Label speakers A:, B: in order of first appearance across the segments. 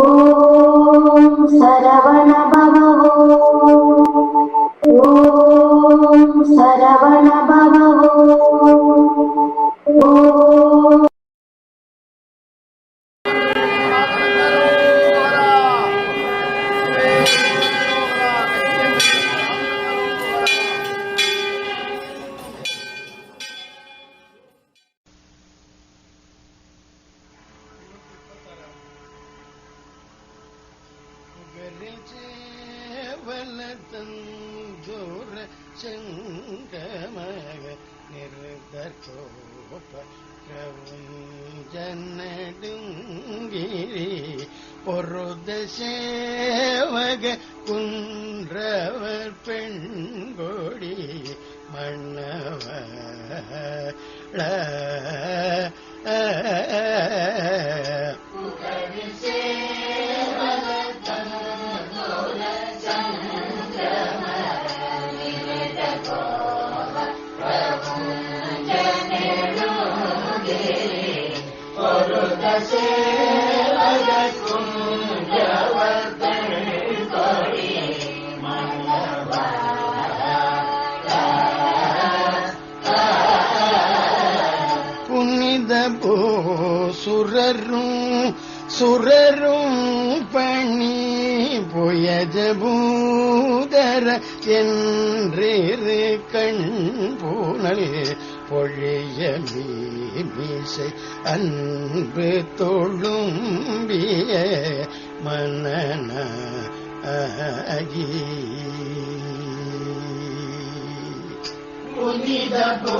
A: ஓம் சரவண
B: வலத்தந்தோர செங்கமக நிறுதோப்ப ஜன்னடுங்கிரி பொருத சேவக குன்றவர் பெண்கொடி மன்னவ சுரரும் சுரரும் பணி புயஜ பூதர என்றிரு கண் பூனல் பொழிய மீசை அன்பு தொழும்பிய மன்னன ஆகி புனித போ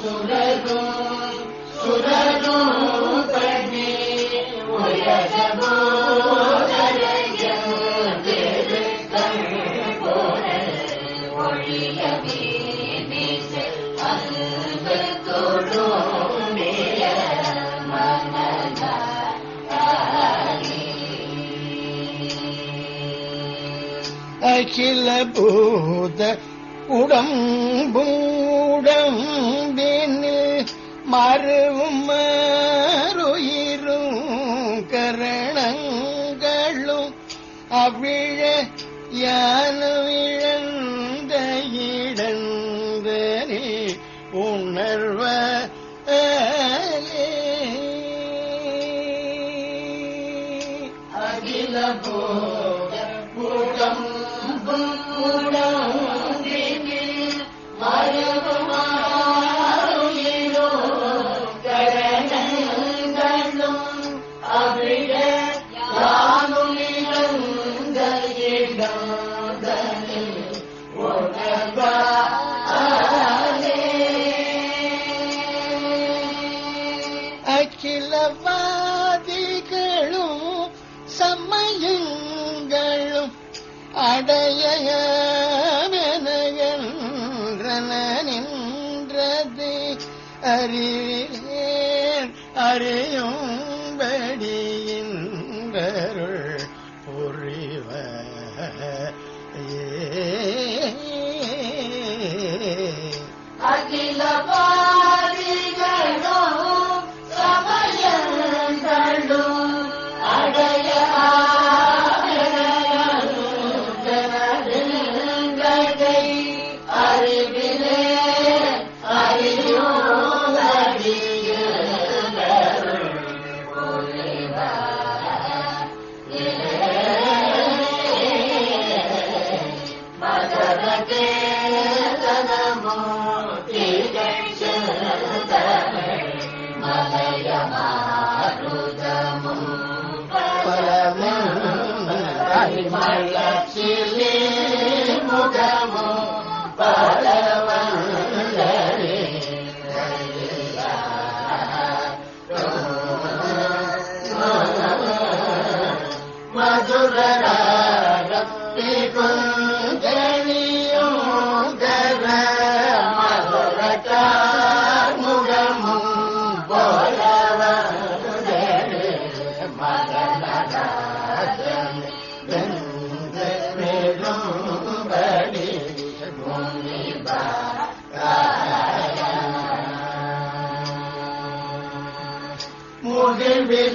B: சுரரும் அகில பூத உடம்புடம்பினில் மறுவும் மறுயிரும் கரணங்களும் அவிழ யானுவிழந்த இழந்த இடந்தனே உணர்வ அகில போ அகிலவாதிகளும் சமயங்களும்
A: அடைய my love to
B: live.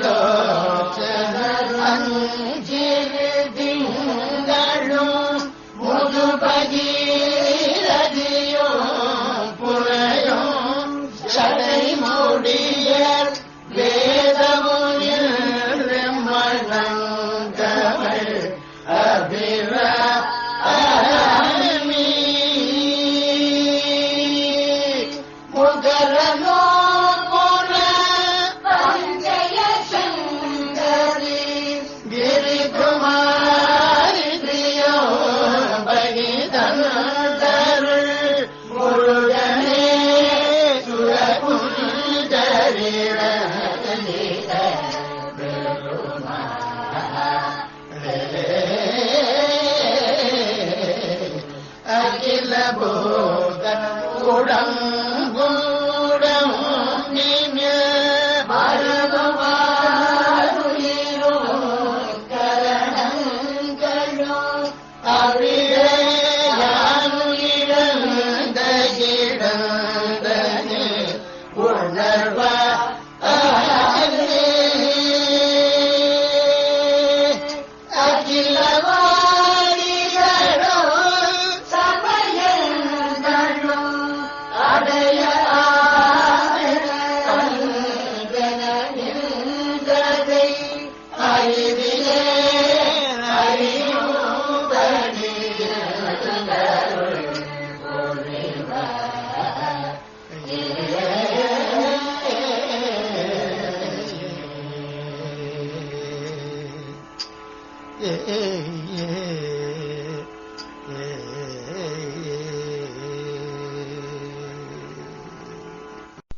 B: Krishna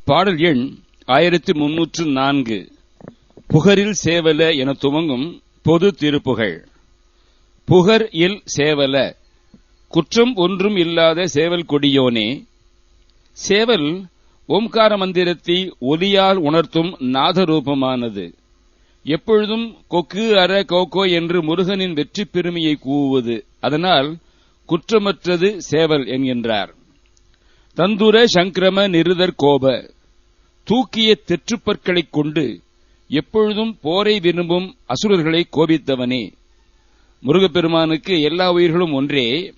C: பாடல் எண் ஆயிரத்தி முன்னூற்று நான்கு. புகரில் சேவல என துவங்கும் பொது திருப்புகழ். புகர் இல் சேவல. குற்றம் ஒன்றும் இல்லாத சேவல் கொடியோனே. சேவல் ஓம்கார மந்திரத்தை ஒலியால் உணர்த்தும் நாதரூபமானது. எப்பொழுதும் கொக்கு அற கோகோ என்று முருகனின் வெற்றி பெருமையை கூவுவது. அதனால் குற்றமற்றது சேவல் என்கின்றார். தந்துர சங்கிரம நிருதர் கோப. தூக்கிய தெற்றுப்பற்களைக் கொண்டு எப்பொழுதும் போரை விரும்பும் அசுரர்களை கோபித்தவனே. முருகப்பெருமானுக்கு எல்லா உயிர்களும் ஒன்றே.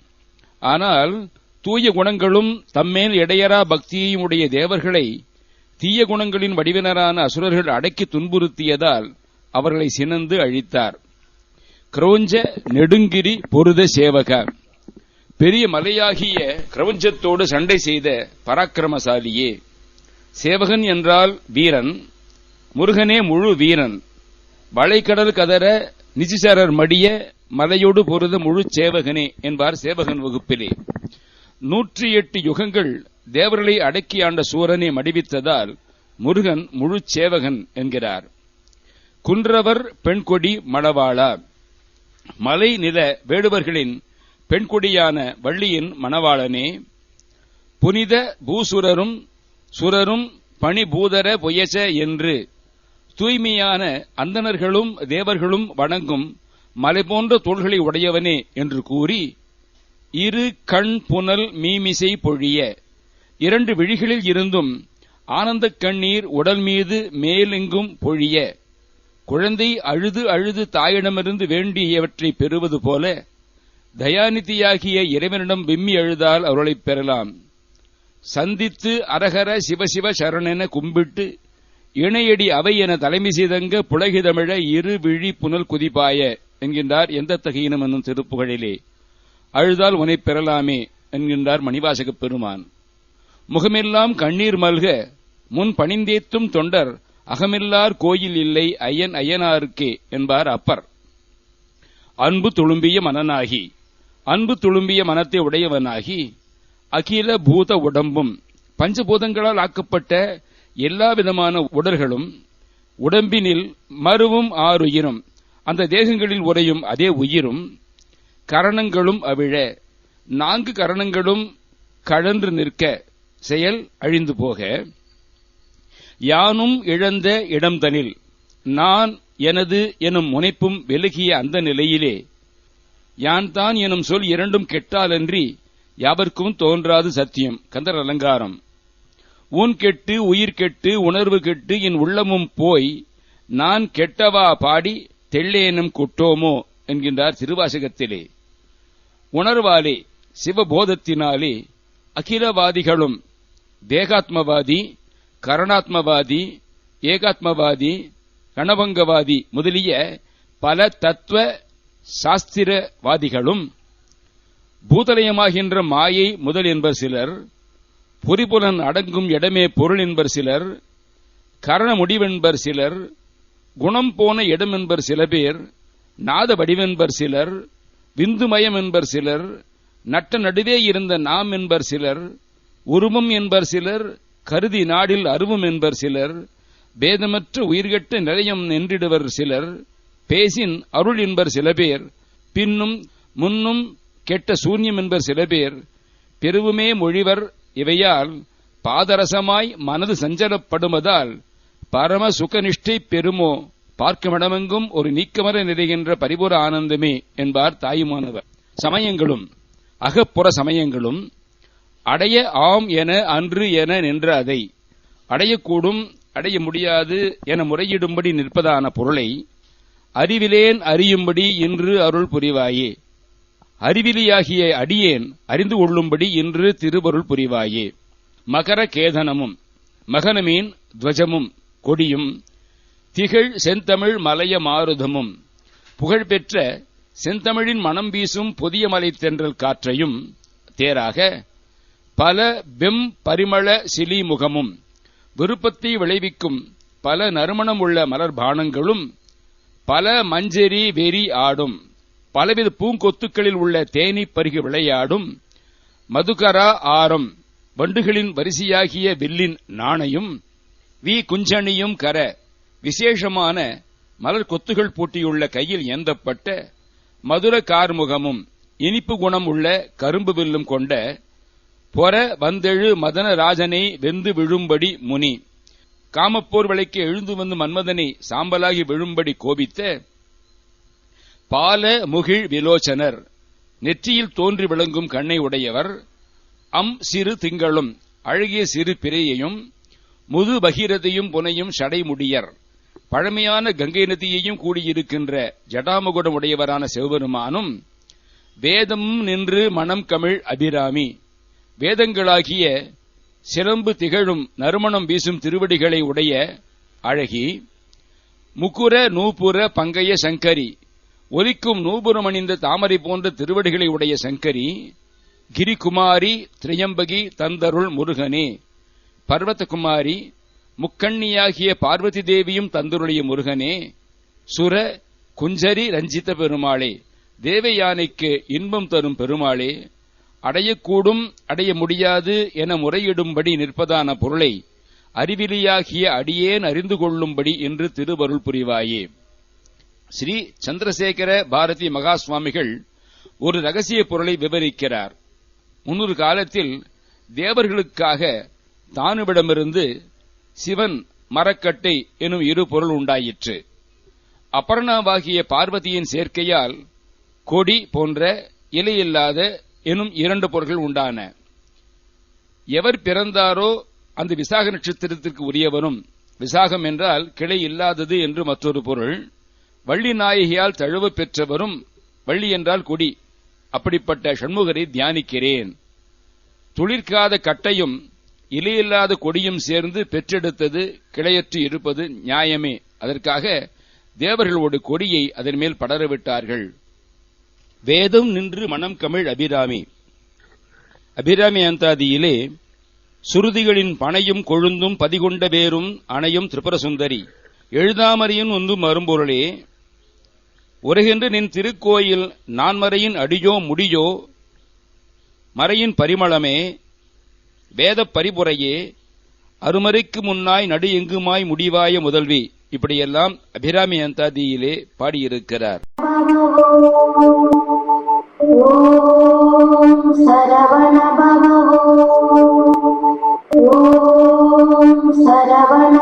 C: ஆனால் தூய குணங்களும் தம்மேல் இடையரா பக்தியையும் உடைய தேவர்களை தீய குணங்களின் வடிவினரான அசுரர்கள் அடக்கி துன்புறுத்தியதால் அவர்களை சினந்து அழித்தார். கிரௌஞ்ச நெடுங்கிரி பொருத சேவக. பெரிய மலையாகிய கிரௌஞ்சத்தோடு சண்டை செய்த பராக்கிரமசாலியே. சேவகன் என்றால் வீரன் முருகனே முழு வீரன். வளைக்கடல் கதற நிஜிசரர் மடிய மலையோடு பொருத முழு சேவகனே என்பார் சேவகன் வகுப்பிலே. நூற்றி எட்டு யுகங்கள் தேவர்களை அடக்கி ஆண்ட சூரனை மடிவித்ததால் முருகன் முழு சேவகன் என்கிறார். குன்றவர் பெண்கொடி மணவாளா. மலை நில வேடுவர்களின் பெண்கொடியான வள்ளியின் மணவாளனே. புனித பூசுரரும் சுரரும் பணிபூதர பொயச என்று. தூய்மையான அந்தணர்களும் தேவர்களும் வணங்கும் மலை போன்ற தோள்களை உடையவனே என்று கூறி இரு கண் புனல் மீமிசை பொழிய. இரண்டு விழிகளில் இருந்தும் ஆனந்த கண்ணீர் உடல் மீது மேலெங்கும் பொழிய. குழந்தை அழுது அழுது தாயிடமிருந்து வேண்டியவற்றை பெறுவது போல தயாநிதியாகிய இறைவனிடம் விம்மி அழுதால் அவர்களைப் பெறலாம். சந்தித்து அரகர சிவசிவ சரணென கும்பிட்டு இணையடி அவை என தலைமை செய்தங்க புலகிதமிழ இரு விழி புனல் குதிப்பாய என்கின்றார் எந்த தகையினம் என்னும் திருப்புகழிலே. அழுதால் உனை பெறலாமே என்கின்றார் மணிவாசகப் பெருமான். முகமெல்லாம் கண்ணீர் மல்க முன் பணிந்தேத்தும் தொண்டர் அகமில்லார் கோயில் இல்லை ஐயன் ஐயனாருக்கே என்பார் அப்பர். அன்பு துளும்பிய மனனாகி அன்பு துளும்பிய மனத்தை உடையவனாகி அகில பூத உடம்பும் பஞ்சபூதங்களால் ஆக்கப்பட்ட எல்லா விதமான உடல்களும் உடம்பினில் மருவும் ஆறுயிரும். அந்த தேகங்களில் உறையும் அதே உயிரும் கரணங்களும் அவிழ. நான்கு கரணங்களும் கழன்று நிற்க. செயல் அழிந்து போக. யானும் இழந்த இடம்தனில். நான் எனது எனும் முனைப்பும் விலகிய அந்த நிலையிலே. யான் தான் எனும் சொல் இரண்டும் கெட்டாலன்றி யாவர்க்கும் தோன்றாது சத்தியம். கந்தர் அலங்காரம். ஊன் கெட்டு உயிர் கெட்டு உணர்வு கெட்டு என் உள்ளமும் போய் நான் கெட்டவா பாடி தெள்ளேனும் குட்டோமோ என்கின்றார் திருவாசகத்திலே. உணர்வாலே சிவபோதத்தினாலே அகிலவாதிகளும் தேகாத்மவாதி கரணாத்மவாதி ஏகாத்மவாதி கணபங்கவாதி முதலிய பல தத்துவ சாஸ்திரவாதிகளும் பூதலயமாகின்ற மாயை முதல் என்பர் சிலர் பொறிபுலன் அடங்கும் இடமே பொருள் என்பர் சிலர் கரண முடிவென்பர் சிலர் குணம் போன இடம் என்பர் சில பேர் நாத வடிவென்பர் சிலர் விந்துமயம் என்பர் சிலர் நட்ட நடுவே இருந்த நாம் என்பர் சிலர் உருவம் என்பர் சிலர் கருதி நாடில் அருவம் என்பர் சிலர் பேதமற்ற உயிர்கெட்ட நிலையம் நின்றிடுவர் சிலர் பேசின் அருள் என்பர் சில பேர் பின்னும் முன்னும் கெட்ட சூன்யம் என்பர் சில பேர் பெருவுமே மொழிவர் இவையால் பாதரசமாய் மனது சஞ்சலப்படுவதால் பரம சுகநிஷ்டை பெருமோ பார்க்குமிடமெங்கும் ஒரு நீக்கமர நிறைகின்ற பரிபூர ஆனந்தமே என்பார் தாயுமானவர். சமயங்களும் அகப்புற சமயங்களும் அடைய ஆம் என அன்று என நின்ற அதை அடையக்கூடும் அடைய முடியாது என முறையிடும்படி நிற்பதான பொருளை அறிவிலேன் அறியும்படி இன்று அருள் புரிவாயே. அறிவிலியாகிய அடியேன் அறிந்து கொள்ளும்படி இன்று திருவருள் புரிவாயே. மகர கேதனமும் மகனமீன் துவஜமும் கொடியும் திகழ் செந்தமிழ் மலைய மாருதமும் புகழ்பெற்ற செந்தமிழின் மனம் வீசும் புதிய மலை தென்றல் காற்றையும் தேராக பல வெம் பரிமள சிலிமுகமும் விருப்பத்தை விளைவிக்கும் பல நறுமணம் உள்ள மலர் பானங்களும் பல மஞ்சரி வெறி ஆடும் பலவித பூங்கொத்துக்களில் உள்ள தேனி பருகி விளையாடும் மதுகரா ஆரம் வண்டுகளின் வரிசையாகிய வில்லின் நாணையும் வி. குஞ்சணியும் கர விசேஷமான மலர் கொத்துகள் பூட்டியுள்ள கையில் ஏந்தப்பட்ட மதுர கார்முகமும் இனிப்பு குணம் உள்ள கரும்பு வில்லும் கொண்ட பொற வந்தெழு மதனராஜனை வெந்து விழும்படி முனி. காமப்போர் விளைக்க எழுந்து வந்து மன்மதனை சாம்பலாகி விழும்படி கோபித்த பால முகிழ் விலோச்சனர். நெற்றியில் தோன்றி விளங்கும் கண்ணை உடையவர். அம் சிறு திங்களும் அழகிய சிறு பிறையையும் முது பகீரதையும் புனையும் சடைமுடியர் பழமையான கங்கை நதியையும் கூடியிருக்கின்ற ஜடாமுகுடம் உடையவரான சிவபெருமானும் வேதமும் நின்று மனம் கமிழ் அபிராமி. வேதங்களாகிய சிலம்பு திகழும் நறுமணம் வீசும் திருவடிகளை உடைய அழகி முக்குர நூபுர பங்கைய சங்கரி. ஒலிக்கும் நூபுரம் அணிந்த தாமரை போன்ற திருவடிகளை உடைய சங்கரி கிரிகுமாரி திரியம்பகி தந்தருள் முருகனே. பர்வதகுமாரி முக்கண்ணியாகிய பார்வதி தேவியும் தந்தருளிய முருகனே. சுர குஞ்சரி ரஞ்சித பெருமாளே தேவயானைக்கு இன்பம் தரும் பெருமாளே. அடையக்கூடும் அடைய முடியாது என முறையிடும்படி நிற்பதான பொருளை அறிவிலியாகிய அடியேன் அறிந்து கொள்ளும்படி என்று திருவருள் புரிவாயே. ஸ்ரீ சந்திரசேகர பாரதி மகா சுவாமிகள் ஒரு ரகசிய பொருளை விவரிக்கிறார். முன்னொரு காலத்தில் தேவர்களுக்காக தானுவிடமிருந்து சிவன் மரக்கட்டை எனும் இரு பொருள் உண்டாயிற்று. அபர்ணாவாகிய பார்வதியின் சேர்க்கையால் கொடி போன்ற இலையில்லாத எனும் இரண்டு பொருள்கள் உண்டான. எவர் பிறந்தாரோ அந்த விசாக நட்சத்திரத்திற்கு உரியவரும் விசாகம் என்றால் கிளை இல்லாதது என்று மற்றொரு பொருள் வள்ளி நாயகியால் தழுவு பெற்றவரும் வள்ளி என்றால் கொடி. அப்படிப்பட்ட சண்முகரை தியானிக்கிறேன். துளிர்க்காத கட்டையும் இலையில்லாத கொடியும் சேர்ந்து பெற்றெடுத்தது கிளையற்று இருப்பது நியாயமே. அதற்காக தேவர்களோடு கொடியை அதன் மேல் படரவிட்டார்கள். வேதம் நின்று மனம் கமிழ் அபிராமி. அபிராமி அந்தாதியிலே சுருதிகளின் பனையும் கொழுந்தும் பதிகொண்ட வேரும் அணையும் திரிபுரசுந்தரி. எழுதாமறியின் ஒன்று மறும்பொருளே உரைகின்ற நின் திருக்கோயில் நான்மறையின் அடியோ முடியோ மறையின் பரிமளமே வேத பரிபுரையே அருமறைக்கு முன்னாய் நடு எங்குமாய் முடிவாய முதல்வி. இப்படியெல்லாம் அபிராமி அந்தாதியிலே பாடியிருக்கிறார்.
A: சரவண